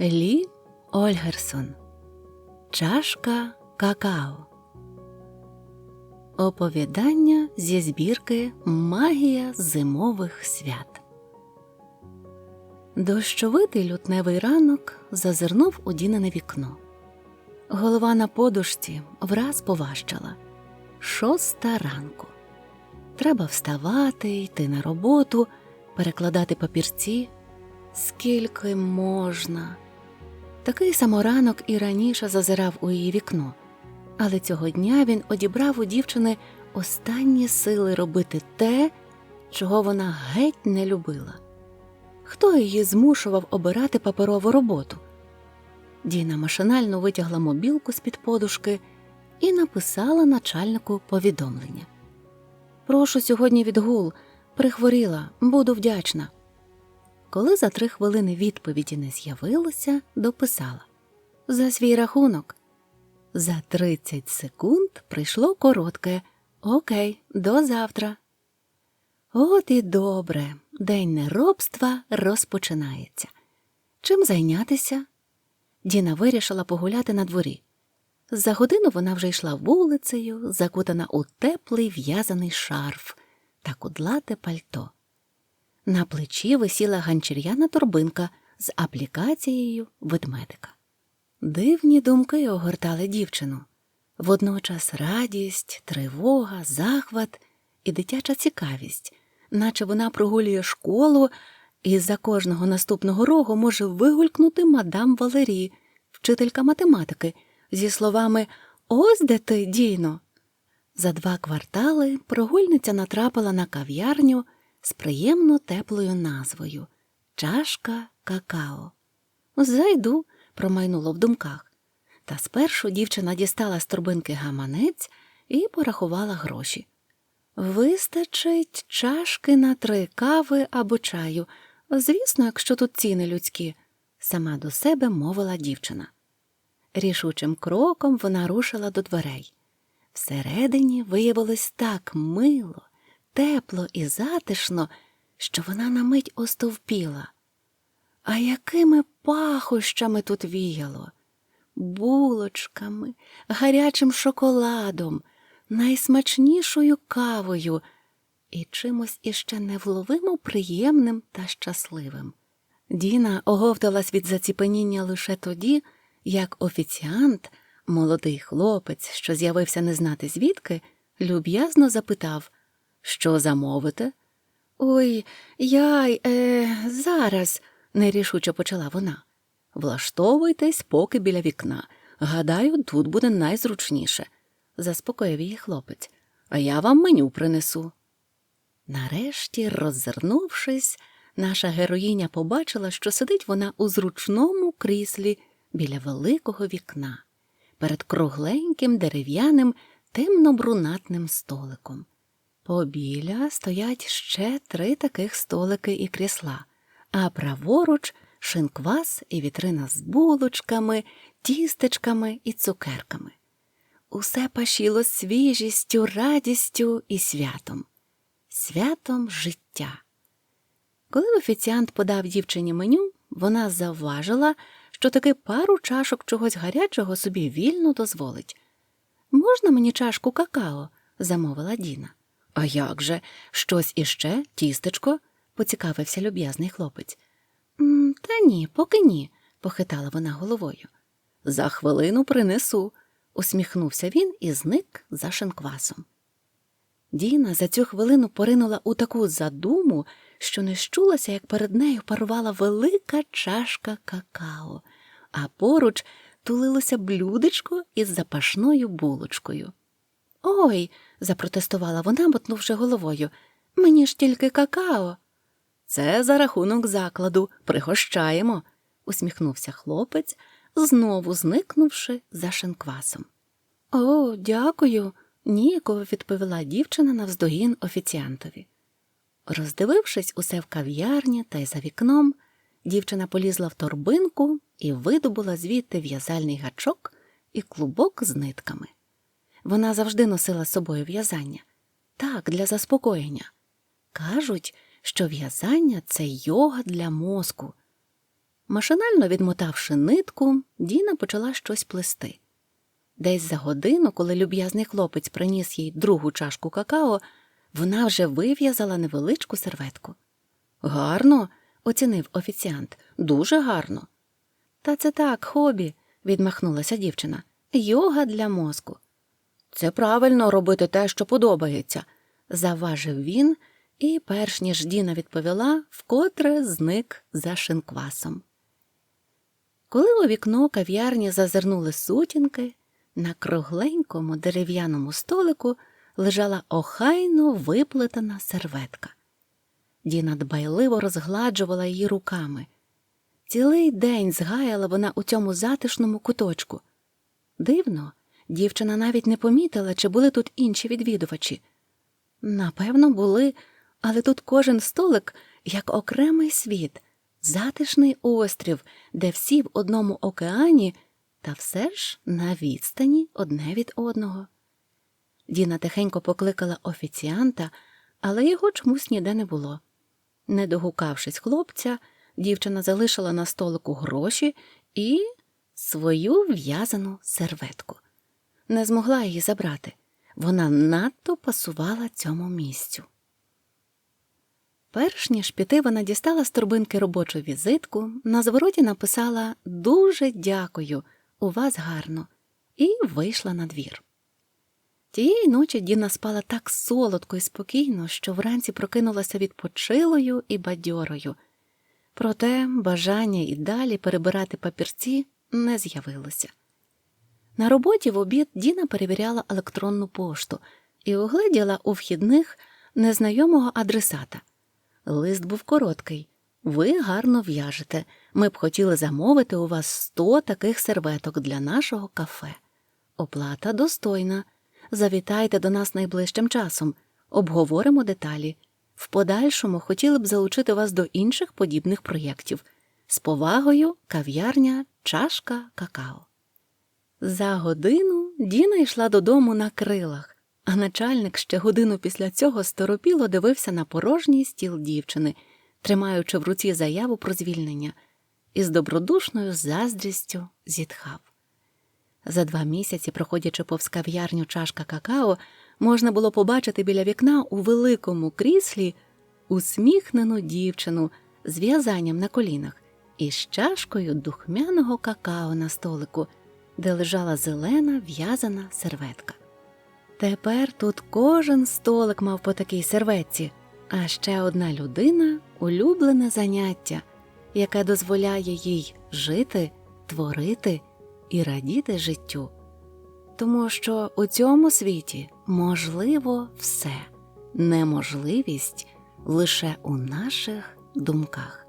Лі Ольгерсон Чашка какао. Оповідання зі збірки Магія зимових свят. Дощовитий лютневий ранок зазирнув у Дінене вікно. Голова на подушці враз поважчала. Шоста ранку. Треба вставати, йти на роботу, перекладати папірці. Скільки можна. Такий саморанок і раніше зазирав у її вікно, але цього дня він одібрав у дівчини останні сили робити те, чого вона геть не любила. Хто її змушував обирати паперову роботу? Діна машинально витягла мобілку з під подушки і написала начальнику повідомлення. Прошу сьогодні відгул, прихворіла, буду вдячна. Коли за три хвилини відповіді не з'явилося, дописала За свій рахунок. За 30 секунд прийшло коротке Окей, до завтра. От і добре, день неробства розпочинається. Чим зайнятися? Діна вирішила погуляти на дворі. За годину вона вже йшла вулицею, закутана у теплий в'язаний шарф та кудлате пальто. На плечі висіла ганчір'яна торбинка з аплікацією ведмедика. Дивні думки огортали дівчину водночас радість, тривога, захват і дитяча цікавість, наче вона прогулює школу і за кожного наступного рогу може вигулькнути мадам Валерій, вчителька математики, зі словами Ось де ти, Діно. За два квартали прогульниця натрапила на кав'ярню з приємно теплою назвою Чашка какао. Зайду, промайнуло в думках. Та спершу дівчина дістала з торбинки гаманець і порахувала гроші. Вистачить чашки на три кави або чаю. Звісно, якщо тут ціни людські, сама до себе мовила дівчина. Рішучим кроком вона рушила до дверей. Всередині виявилось так мило, тепло і затишно, що вона на мить остовпіла. А якими пахощами тут віяло? Булочками, гарячим шоколадом, найсмачнішою кавою і чимось іще невловимо приємним та щасливим. Діна оговталась від заціпеніння лише тоді, як офіціант, молодий хлопець, що з'явився не знати звідки, люб'язно запитав що замовите? Ой, я е, зараз, нерішуче почала вона. Влаштовуйтесь поки біля вікна. Гадаю, тут буде найзручніше, заспокоїв її хлопець, а я вам меню принесу. Нарешті, роззирнувшись, наша героїня побачила, що сидить вона у зручному кріслі біля великого вікна, перед кругленьким дерев'яним темно-брунатним столиком. Побіля стоять ще три таких столики і крісла, а праворуч шинквас і вітрина з булочками, тістечками і цукерками. Усе пашіло свіжістю, радістю і святом, святом життя. Коли офіціант подав дівчині меню, вона завважила, що таки пару чашок чогось гарячого собі вільно дозволить. Можна мені чашку какао? замовила Діна. А як же? Щось іще, тістечко? поцікавився люб'язний хлопець. Та ні, поки ні, похитала вона головою. За хвилину принесу, усміхнувся він і зник за шинквасом. Діна за цю хвилину поринула у таку задуму, що не щулася, як перед нею парувала велика чашка какао, а поруч тулилося блюдечко із запашною булочкою. Ой, запротестувала вона, мотнувши головою. Мені ж тільки какао. Це за рахунок закладу, пригощаємо, усміхнувся хлопець, знову зникнувши за шинквасом. О, дякую, ніяково відповіла дівчина навздогін офіціантові. Роздивившись усе в кав'ярні та й за вікном, дівчина полізла в торбинку і видобула звідти в'язальний гачок і клубок з нитками. Вона завжди носила з собою в'язання. Так, для заспокоєння. Кажуть, що в'язання це йога для мозку. Машинально відмотавши нитку, Діна почала щось плести. Десь за годину, коли люб'язний хлопець приніс їй другу чашку какао, вона вже вив'язала невеличку серветку. Гарно, оцінив офіціант, дуже гарно. Та це так, хобі, відмахнулася дівчина. Йога для мозку. Це правильно робити те, що подобається, заважив він, і, перш ніж Діна відповіла, вкотре зник за шинквасом. Коли у вікно кав'ярні зазирнули сутінки, на кругленькому дерев'яному столику лежала охайно виплетена серветка. Діна дбайливо розгладжувала її руками. Цілий день згаяла вона у цьому затишному куточку. Дивно, дівчина навіть не помітила, чи були тут інші відвідувачі. Напевно, були, але тут кожен столик як окремий світ, затишний острів, де всі в одному океані, та все ж на відстані одне від одного. Діна тихенько покликала офіціанта, але його чомусь ніде не було. Не догукавшись хлопця, дівчина залишила на столику гроші і свою в'язану серветку. Не змогла її забрати. Вона надто пасувала цьому місцю. Перш ніж піти, вона дістала з торбинки робочу візитку, на звороті написала Дуже дякую, у вас гарно, і вийшла на двір. Тієї ночі Діна спала так солодко і спокійно, що вранці прокинулася відпочилою і бадьорою. Проте бажання і далі перебирати папірці не з'явилося. На роботі в обід Діна перевіряла електронну пошту і угледіла у вхідних незнайомого адресата. Лист був короткий. Ви гарно в'яжете. Ми б хотіли замовити у вас сто таких серветок для нашого кафе. Оплата достойна. Завітайте до нас найближчим часом, обговоримо деталі. В подальшому хотіли б залучити вас до інших подібних проєктів. З повагою, кав'ярня, чашка, какао. За годину Діна йшла додому на крилах, а начальник ще годину після цього сторопіло дивився на порожній стіл дівчини, тримаючи в руці заяву про звільнення, і з добродушною заздрістю зітхав. За два місяці, проходячи повз кав'ярню чашка какао, можна було побачити біля вікна у великому кріслі усміхнену дівчину з в'язанням на колінах і з чашкою духмяного какао на столику, де лежала зелена в'язана серветка. Тепер тут кожен столик мав по такій серветці, а ще одна людина улюблене заняття, яке дозволяє їй жити, творити і радіти життю. Тому що у цьому світі можливо все, неможливість лише у наших думках.